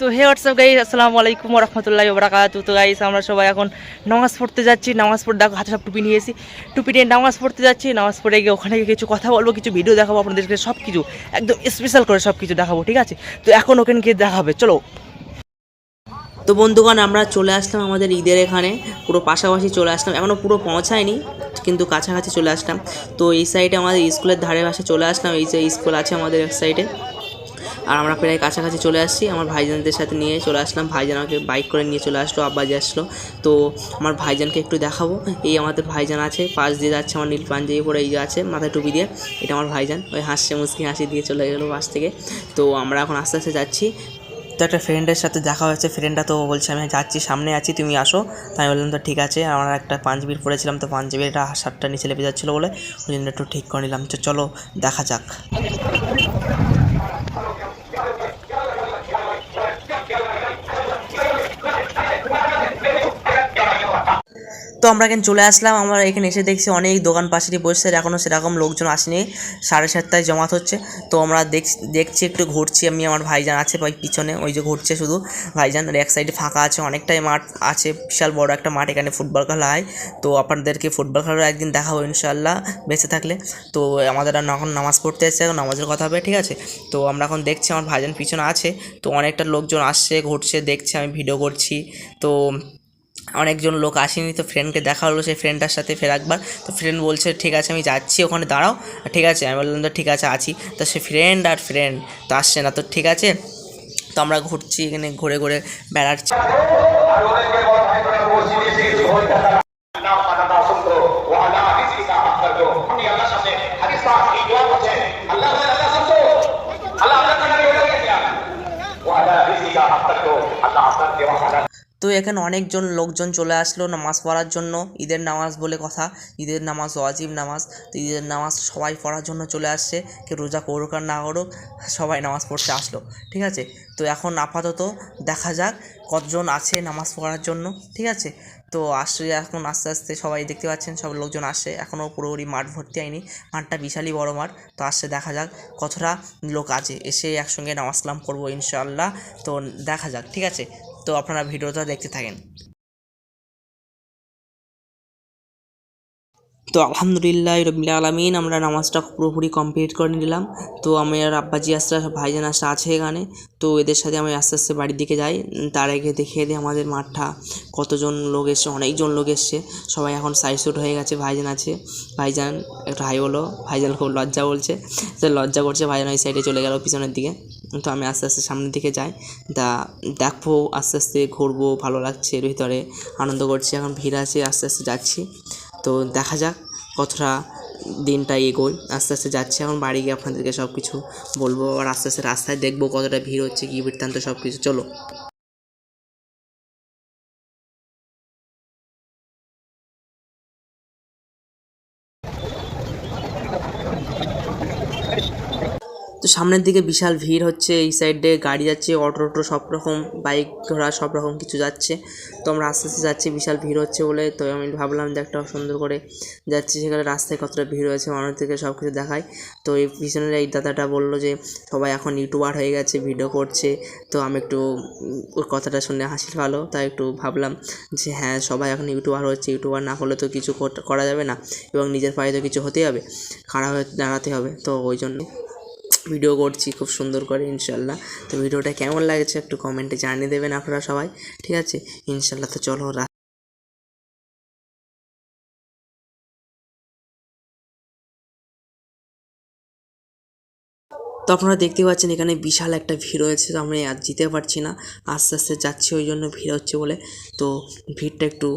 তো হে হোয়াটসঅ্যাপ গাই আসসালামু আলাইকুম রহমতুল্লাহি বরাকাত তো গাইস, আমরা সবাই এখন নামাজ পড়তে যাচ্ছি, নামাজ পড়ে দেখো হাতে সব টুপি নিয়েছি টুপি নিয়ে নামাজ পড়তে যাচ্ছি, নামাজ পড়ে গিয়ে ওখানে গিয়ে কিছু কথা বলব, কিছু ভিডিও দেখাবো, আপনাদেরকে সব কিছু একদম স্পেশাল করে সব কিছু দেখাবো, ঠিক আছে? তো এখন ওখানে গিয়ে দেখাবে, চলো। তো বন্ধুগণ, আমরা চলে আসলাম আমাদের ঈদের এখানে, পুরো পাশাপাশি চলে আসলাম এখনও পুরো পৌঁছায়নি, কিন্তু কাছাকাছি চলে আসলাম। তো এই সাইডে আমাদের স্কুলের ধারে পাশে চলে আসলাম, এই যে স্কুল আছে আমাদের এক সাইডে আর আমরা প্রায় কাছাকাছি চলে আসছি। আমার ভাইজানদের সাথে নিয়ে চলে আসলাম। ভাইজান আমাকে বাইক করে নিয়ে চলে আসলো, আব্বাজি আসলো। তো আমার ভাইজানকে একটু দেখাবো। এই আমাদের ভাইজান আছে, পাশ দিয়ে যাচ্ছে আমার নীল পাঞ্জাবি পরে, এই যে আছে, মাথায় টুপি দিয়ে। এটা আমার ভাইজান, ওই হাসছে মুসকি হাসি দিয়ে চলে গেলো পাশ থেকে। তো আমরা এখন আস্তে আস্তে যাচ্ছি। তো একটা ফ্রেন্ডের সাথে দেখা হয়েছে। ফ্রেন্ডটা তো বলছে, আমি যাচ্ছি, সামনে আছি, তুমি আসো। তো আমি বললাম, তো ঠিক আছে। আমার একটা পাঞ্জাবির পরেছিলাম, তো পাঞ্জাবিটা শার্টটা নিচে লেপে যাচ্ছিল বলে। ওই জন্য একটু ঠিক করে নিলাম। তো চলো, দেখা যাক। তো আমরা এখানে চলে আসলাম, আমরা এখানে এসে দেখছি অনেক দোকান পাশেরই বসছে এখনও সেরকম লোকজন আসেনি, সাড়ে সাতটায় জমাত হচ্ছে। তো আমরা দেখছি একটু ঘুরছি, আমি আমার ভাইজান আছে ভাই পিছনে, ওই যে ঘুরছে শুধু। ভাইজান আর এক সাইডে ফাঁকা আছে, অনেকটাই মাঠ আছে, বিশাল বড় একটা মাঠ, এখানে ফুটবল খেলা হয়। তো আপনাদেরকে ফুটবল খেলার একদিন দেখাবো ইনশাল্লাহ বেঁচে থাকলে। তো আমাদের এখন নামাজ পড়তে এসেছে এখন নামাজের কথা হবে, ঠিক আছে? তো আমরা এখন দেখছি আমার ভাইজান পিছনে আছে, তো অনেকটা লোকজন আসছে, ঘুরছে, দেখছে, আমি ভিডিও করছি। তো অনেকজন লোক আসেনি, তো ফ্রেন্ডকে দেখা হলো, সেই ফ্রেন্ডটার সাথে ফের একবার। তো ফ্রেন্ড বলছে, ঠিক আছে, আমি যাচ্ছি, ওখানে দাঁড়াও। ঠিক আছে, আমি বললাম, তো ঠিক আছে, আছি। তো সে ফ্রেন্ড আর ফ্রেন্ড তো আসছে না, তো ঠিক আছে। তো আমরা ঘুরছি, এখানে ঘুরে ঘুরে বেড়াচ্ছি নাম পাঠাটা শুনতো ও আল্লাহ রিজিকা মাফ কর দো আমি আল্লাহর সাথে হাদিস পাক এই দোয়া করছে আল্লাহ আল্লাহ শুনতো আল্লাহ আপনার কাছে বলে গেছে ও আল্লাহ রিজিকা মাফ কর দো আল্লাহ আপনার দেওয়া হালাল তো এখানে অনেকজন লোকজন চলে আসলো নামাজ পড়ার জন্য। ঈদের নামাজ বলে কথা। ঈদের নামাজ ওয়াজিব নামাজ। তো ঈদের নামাজ সবাই পড়ার জন্য চলে আসছে। কেউ রোজা করুক আর না করুক, সবাই নামাজ পড়তে আসলো। ঠিক আছে? তো এখন আপাতত দেখা যাক কতজন আছে নামাজ পড়ার জন্য। ঠিক আছে? তো আসছে এখন আস্তে আস্তে সবাই দেখতে পাচ্ছেন, সব লোকজন আসছে। এখনও পুরোপুরি মাঠ ভর্তি হয়নি। মাঠটা বিশালই বড় মাঠ। তো আসছে দেখা যাক কতটা লোক আছে। এসে একসঙ্গে নামাজ কালাম করব ইনশাআল্লাহ। তো দেখা যাক। ঠিক আছে? তো আপনারা ভিডিওটা দেখতে থাকেন। তো আলহামদুলিল্লাহ রবিল আলমিন, আমরা নামাজটা পুরোপুরি কমপ্লিট করে নিলাম। তো আমি আর আব্বাজি আসরা ভাইজান আসরা আছে এখানে। তো এদের সাথে আমি আস্তে আস্তে বাড়ির দিকে যাই। তার আগে দেখিয়ে দিই আমাদের মাঠটা। কতজন লোক এসছে, অনেকজন লোক এসছে। সবাই এখন সাইড হয়ে গেছে, ভাইজান আছে। ভাইজান একটা হাই বলো ভাইজান খুব লজ্জা বলছে। তো লজ্জা করছে, ভাইজান ওই সাইডে চলে গেল পিছনের দিকে। তো আমি আস্তে আস্তে সামনের দিকে যাই। তা দেখব, আস্তে আস্তে ঘুরবো, ভালো লাগছে, ভিতরে আনন্দ করছি, এখন ভিড় আছে, আস্তে আস্তে যাচ্ছি। তো দেখা যাক কতটা দিনটা এগোয়। আস্তে আস্তে যাচ্ছে এখন বাড়ি গিয়ে আপনাদেরকে সব কিছু বলব। আর আস্তে আস্তে রাস্তায় দেখব কতটা ভিড় হচ্ছে, কী বৃত্তান্ত সব কিছু চলো। তো সামনের দিকে বিশাল ভিড় হচ্ছে, এই সাইডে গাড়ি যাচ্ছে অটো টোটো সব রকম বাইক ঘোড়া সব রকম কিছু যাচ্ছে। তো আমরা আস্তে আস্তে যাচ্ছি, বিশাল ভিড় হচ্ছে বলে। তো আমি ভাবলাম যে একটা সুন্দর করে যাচ্ছি, সেখানে রাস্তায় কতটা ভিড় হয়েছে মানুষদেরকে সব কিছু দেখায়। তো এই পিছনের এই দাদাটা বলল যে, সবাই এখন ইউটিউবার হয়ে গেছে ভিডিও করছে। তো আমি একটু ওর কথাটা শুনে হাসি ভালো তাই একটু ভাবলাম যে হ্যাঁ সবাই এখন ইউটিউবার হচ্ছে, ইউটিউবার না হলে তো কিছু করা যাবে না। এবং নিজের পায়ে তো কিছু হতেই হবে, খাড়া হয়ে দাঁড়াতে হবে, তো ওই জন্য ভিডিও করছি, খুব সুন্দর করে ইনশাল্লাহ তো ভিডিওটা কেমন লাগছে একটু কমেন্টে জানিয়ে দেবেন আপনারা সবাই, ঠিক আছে? ইনশাল্লাহ তো চলো তো আপনারা দেখতে পাচ্ছেন এখানে বিশাল একটা ভিড় হয়েছে তো আমি আর যেতে পারছি না। আস্তে আস্তে যাচ্ছি, ওই জন্য ভিড় হচ্ছে বলে। তো ভিড়টা একটু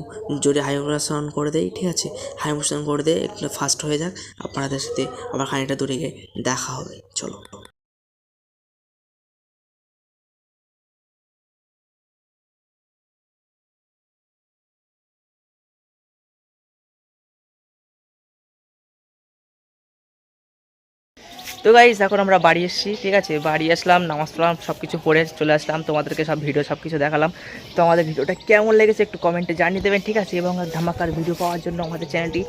জোরে হাই মোশন করে দেয় ঠিক আছে? হাই মোশন করে দেয় একটু ফাস্ট হয়ে যাক। আপনাদের সাথে আবার খানিকটা দূরে গিয়ে দেখা হবে। চলো। তো গাইজ এখন আমরা বাড়ি এসেছি, ঠিক আছে? বাড়ি আসলাম, নামাজ পড়লাম সব কিছু পড়ে চলে আসলাম, তোমাদেরকে সব ভিডিও সব কিছু দেখালাম। তো আমাদের ভিডিওটা কেমন লেগেছে একটু কমেন্টে জানিয়ে দেবেন, ঠিক আছে? এবং ধামাকার ভিডিও পাওয়ার জন্য আমাদের চ্যানেলটি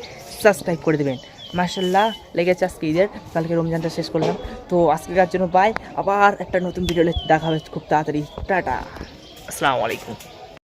সাবস্ক্রাইব করে দেবেন। মার্শাল্লাহ লেগেছে আজকে ঈদের, কালকে রমজানটা শেষ করলাম। তো আজকেকার জন্য বাই আবার একটা নতুন ভিডিও দেখা হবে, খুব তাড়াতাড়ি। টাটা। আসসালামু আলাইকুম।